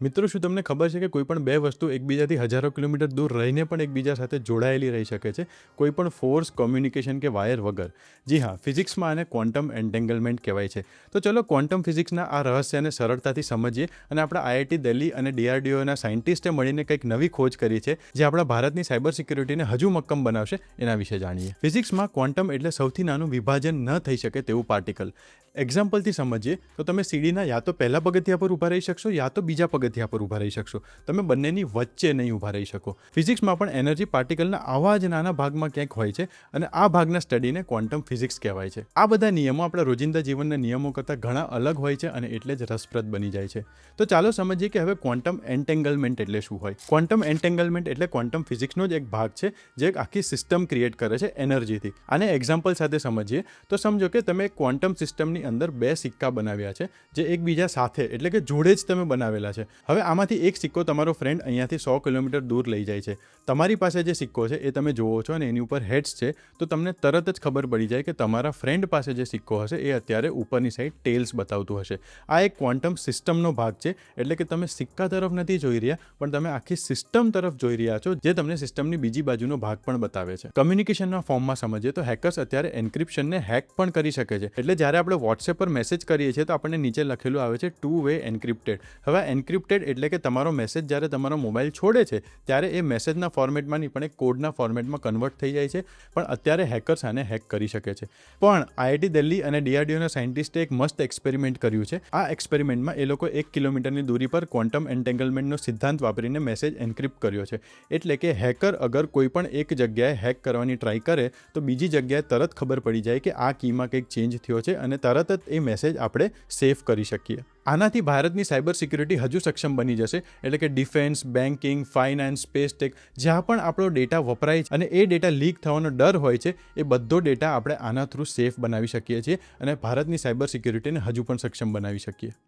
મિત્રો, શું તમને ખબર છે કે કોઈ પણ બે વસ્તુ એકબીજાથી હજારો કિલોમીટર દૂર રહીને પણ એકબીજા સાથે જોડાયેલી રહી શકે છે? કોઈ પણ ફોર્સ કોમ્યુનિકેશન કે વાયર વગર? જી હા ફિઝિક્સમાં આને ક્વોન્ટમ એન્ટેંગલમેન્ટ કહેવાય છે. તો ચલો ક્વોન્ટમ ફિઝિક્સના આ રહસ્યને સરળતાથી સમજીએ અને આપણા આઈઆઈટી દિલ્હી અને ડીઆરડીઓના સાયન્ટિસ્ટે મળીને કંઈક નવી ખોજ કરી છે, જે આપણા ભારતની સાયબર સિક્યુરિટીને હજુ મક્કમ બનાવશે, એના વિશે જાણીએ. ફિઝિક્સમાં ક્વોન્ટમ એટલે સૌથી નાનું વિભાજન ન થઈ શકે તેવું પાર્ટિકલ એક્ઝામ્પલથી સમજીએ, તો તમે સીડીના યા તો પહેલા પગથિયા પર ઊભા રહી શકશો, યા તો બીજા પગથિયા પર ઊભા રહી શકશો. તમે બંનેની વચ્ચે નહીં ઊભા રહી શકો. ફિઝિક્સમાં પણ એનર્જી પાર્ટિકલના આવા જ નાના ભાગમાં ક્યાંક હોય છે અને આ ભાગના સ્ટડીને ક્વોન્ટમ ફિઝિક્સ કહેવાય છે. આ બધા નિયમો આપણા રોજિંદા જીવનના નિયમો કરતાં ઘણા અલગ હોય છે અને એટલે જ રસપ્રદ બની જાય છે. તો ચાલો સમજીએ કે હવે ક્વોન્ટમ એન્ટેંગલમેન્ટ એટલે શું હોય? ક્વોન્ટમ એન્ટેંગલમેન્ટ એટલે ક્વોન્ટમ ફિઝિક્સનો જ એક ભાગ છે જે એક આખી સિસ્ટમ ક્રિએટ કરે છે એનર્જીથી આને એક્ઝામ્પલ સાથે સમજીએ, તો સમજો કે તમે ક્વોન્ટમ સિસ્ટમની અંદર બે સિક્કા બનાવ્યા છે, જે એકબીજા સાથે, એટલે કે જોડે જ તમે બનાવેલા છે. હવે આમાંથી એક સિક્કો તમારો ફ્રેન્ડ અહીંયાથી સો કિલોમીટર દૂર લઈ જાય છે. તમારી પાસે જે સિક્કો છે, એ તમે જોવો છો અને એની ઉપર હેડ્સ છે, તો તમને તરત જ ખબર પડી જાય કે તમારા ફ્રેન્ડ પાસે જે સિક્કો હશે, એ અત્યારે ઉપરની સાઈડ ટેલ્સ બતાવતું હશે. આ એક ક્વોન્ટમ સિસ્ટમનો ભાગ છે, એટલે કે તમે સિક્કા તરફ નથી જોઈ રહ્યા, પણ તમે આખી સિસ્ટમ તરફ જોઈ રહ્યા છો, જે તમને સિસ્ટમની બીજી બાજુનો ભાગ પણ બતાવે છે. કમ્યુનિકેશનના ફોર્મમાં સમજીએ તો હેકર્સ અત્યારે એન્ક્રિપ્શનને હેક પણ કરી શકે છે. એટલે જ્યારે આપણે વોટ્સએપ પર મેસેજ કરીએ છીએ તો આપણને નીચે લખેલું આવે છે ટુ વે એન્ક્રિપ્ટેડ હવે એન્ક્રિપ્ટેડ એટલે કે તમારો મેસેજ જ્યારે તમારો મોબાઈલ છોડે છે, ત્યારે એ મેસેજના ફોર્મેટમાં નહીં, પણ એ કોડના ફોર્મેટમાં કન્વર્ટ થઈ જાય છે. પણ અત્યારે હેકર્સ આને હેક કરી શકે છે. પણ આઈઆઈટી દિલ્હી અને ડીઆરડીઓના સાયન્ટિસ્ટે એક મસ્ત એક્સપેરિમેન્ટ કર્યું છે. આ એક્સપેરિમેન્ટમાં એ લોકો એક કિલોમીટરની દૂરી પર ક્વોન્ટમ એન્ટેંગલમેન્ટનો સિદ્ધાંત વાપરીને મેસેજ એન્ક્રિપ્ટ કર્યો છે. એટલે કે હેકર અગર કોઈ પણ એક જગ્યાએ હેક કરવાની ટ્રાય કરે, તો બીજી જગ્યાએ તરત ખબર પડી જાય કે આ કીમાં કંઈક ચેન્જ થયો છે અને તરત જ એ મેસેજ આપણે સેવ કરી શકીએ. આનાથી ભારતની સાયબર સિક્યુરિટી હજુ સક્ષમ બની જશે. એટલે કે defence banking finance space tech જ્યાં પણ આપણો ડેટા વપરાય છે અને એ ડેટા લીક થવાનો ડર હોય છે, એ બધો ડેટા આપણે આના થ્રુ સેફ બનાવી શકીએ છીએ અને ભારતની સાયબર સિક્યુરિટીને હજુ પણ સક્ષમ બનાવી શકીએ.